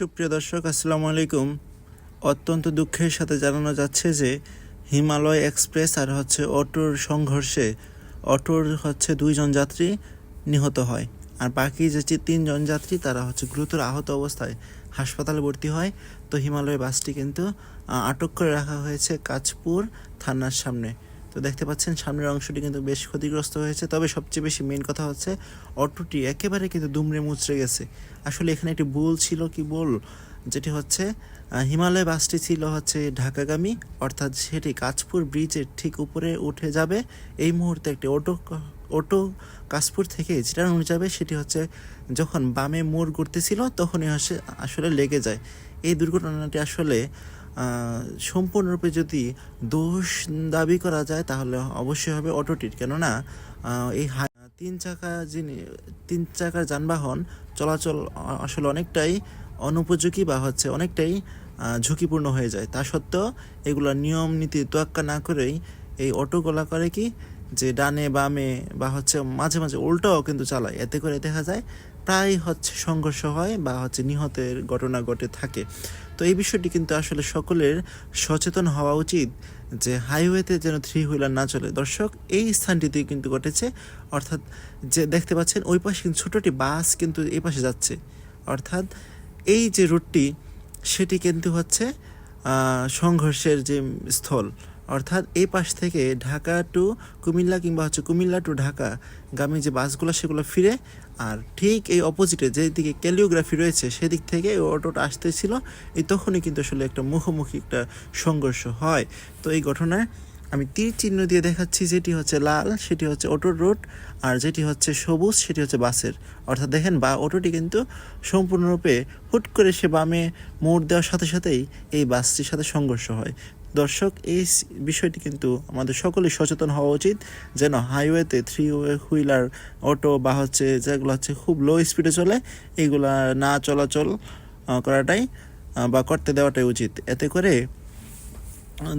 সুপ্রিয় দর্শক, আসসালামু আলাইকুম। অত্যন্ত দুঃখের সাথে জানানো যাচ্ছে যে হিমালয় এক্সপ্রেস আর হচ্ছে অটোর সংঘর্ষে অটোর হচ্ছে দুইজন যাত্রী নিহত হয়। আর বাকি যে তিনজন যাত্রী, তারা হচ্ছে গুরুতর আহত অবস্থায় হাসপাতালে ভর্তি হয়। তো হিমালয় বাসটি কিন্তু আটক করে রাখা হয়েছে কাঁচপুর থানার সামনে। তো দেখতে পাচ্ছেন সামনের অংশটি কিন্তু বেশ ক্ষতিগ্রস্ত হয়েছে। তবে সবচেয়ে বেশি মেন কথা হচ্ছে, অটোটি একেবারে কিন্তু দুমড়ে মুচড়ে গেছে। আসলে এখানে একটি ভুল ছিল কি বল? যেটি হচ্ছে হিমালয় বাসটি ছিল হচ্ছে ঢাকাগামী, অর্থাৎ সেটি কাঁচপুর ব্রিজের ঠিক উপরে উঠে যাবে। এই মুহূর্তে একটি অটো অটো কাশপুর থেকে চিটাগাং যাবে সেটি হচ্ছে যখন বামে মোড় ঘুরতেছিল তখনই হচ্ছে, আসলে লেগে যায়। এই দুর্ঘটনাটি আসলে সম্পূর্ণরূপে যদি দোষ দাবি করা যায়, তাহলে অবশ্যই হবে অটোটির কেননা এই তিন চাকা যিনি তিন চাকার যানবাহন চলাচল আসলে অনেকটাই অনুপযোগী বা হচ্ছে অনেকটাই ঝুঁকিপূর্ণ হয়ে যায়। তা সত্ত্বেও এগুলো নিয়ম নীতি তোয়াক্কা না করেই এই অটোগুলা করে কি? যে ডানে বামে বা হচ্ছে মাঝে মাঝে উল্টাও কিন্তু চালায়। এতে করে দেখা যায় প্রায় হচ্ছে সংঘর্ষ হয় বা হচ্ছে নিহতের ঘটনা ঘটে থাকে। তো এই বিষয়টি কিন্তু আসলে সকলের সচেতন হওয়া উচিত যে হাইওয়েতে যেন থ্রি হুইলার না চলে। দর্শক, এই স্থানটিতে কিন্তু ঘটেছে। অর্থাৎ যে দেখতে পাচ্ছেন, ওই পাশে কিন্তু ছোটোটি বাস কিন্তু এই পাশে যাচ্ছে। অর্থাৎ এই যে রুটটি, সেটি কিন্তু হচ্ছে সংঘর্ষের যে স্থল, অর্থাৎ এই পাশ থেকে ঢাকা টু কুমিল্লা কিংবা হচ্ছে কুমিল্লা টু ঢাকা গামী যে বাসগুলো, সেগুলো ফিরে, আর ঠিক এই অপোজিটে যেদিকে ক্যালিওগ্রাফি রয়েছে, সেদিক থেকে এই অটোটা আসতেছিল। এই তখনই কিন্তু আসলে একটা মুখোমুখি একটা সংঘর্ষ হয়। তো এই ঘটনায় আমি তীর চিহ্ন দিয়ে দেখাচ্ছি, যেটি হচ্ছে লাল, সেটি হচ্ছে অটোর রুট আর যেটি হচ্ছে সবুজ, সেটি হচ্ছে বাসের। অর্থাৎ দেখেন, বা অটোটি কিন্তু সম্পূর্ণরূপে হুট করে সে বামে মোড় দেওয়ার সাথে সাথেই এই বাসটির সাথে সংঘর্ষ হয়। দর্শক, এই বিষয়টি কিন্তু আমাদের সকলেই সচেতন হওয়া উচিত, যেন হাইওয়েতে থ্রি হুইলার, অটো বা হচ্ছে যেগুলো হচ্ছে খুব লো স্পিডে চলে এইগুলা না চলাচল করাটাই বা করতে দেওয়াটাই উচিত। এতে করে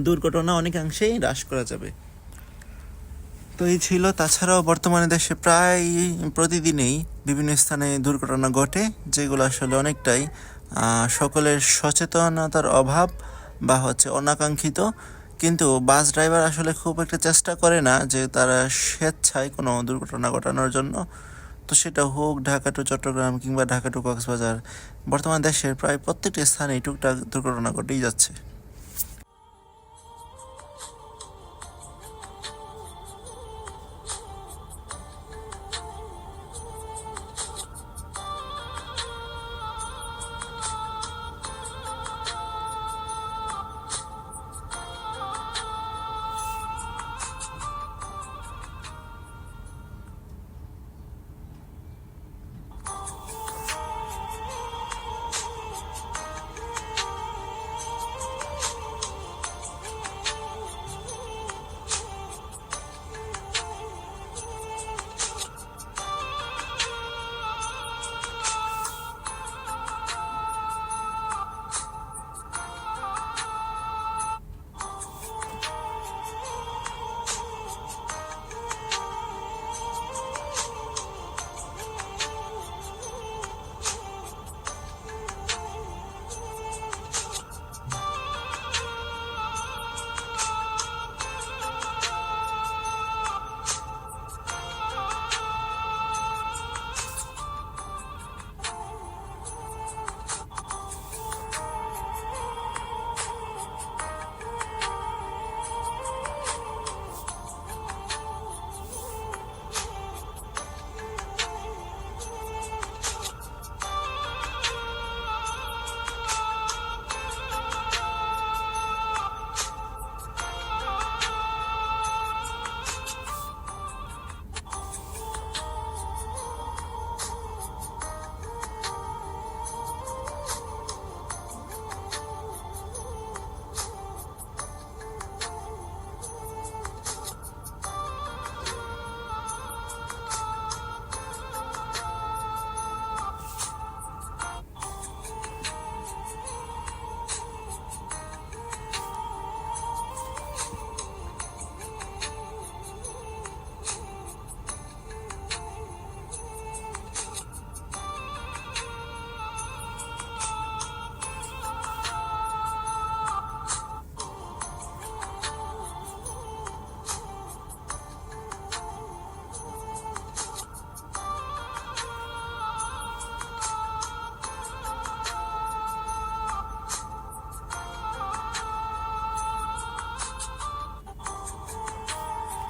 দুর্ঘটনা অনেকাংশেই হ্রাস করা যাবে। তো এই ছিল। তাছাড়াও বর্তমানে দেশে প্রায় প্রতিদিনেই বিভিন্ন স্থানে দুর্ঘটনা ঘটে, যেগুলো আসলে অনেকটাই সকলের সচেতনতার অভাব বা হচ্ছে অনাকাঙ্ক্ষিত। কিন্তু বাস ড্রাইভার আসলে খুব একটা চেষ্টা করে না যে তারা স্বেচ্ছায় কোনো দুর্ঘটনা ঘটানোর জন্য। তো সেটা হোক ঢাকা টু চট্টগ্রাম কিংবা ঢাকা টু কক্সবাজার, বর্তমান দেশের প্রায় প্রত্যেকটি স্থানেই টুকটাক দুর্ঘটনা ঘটেই যাচ্ছে।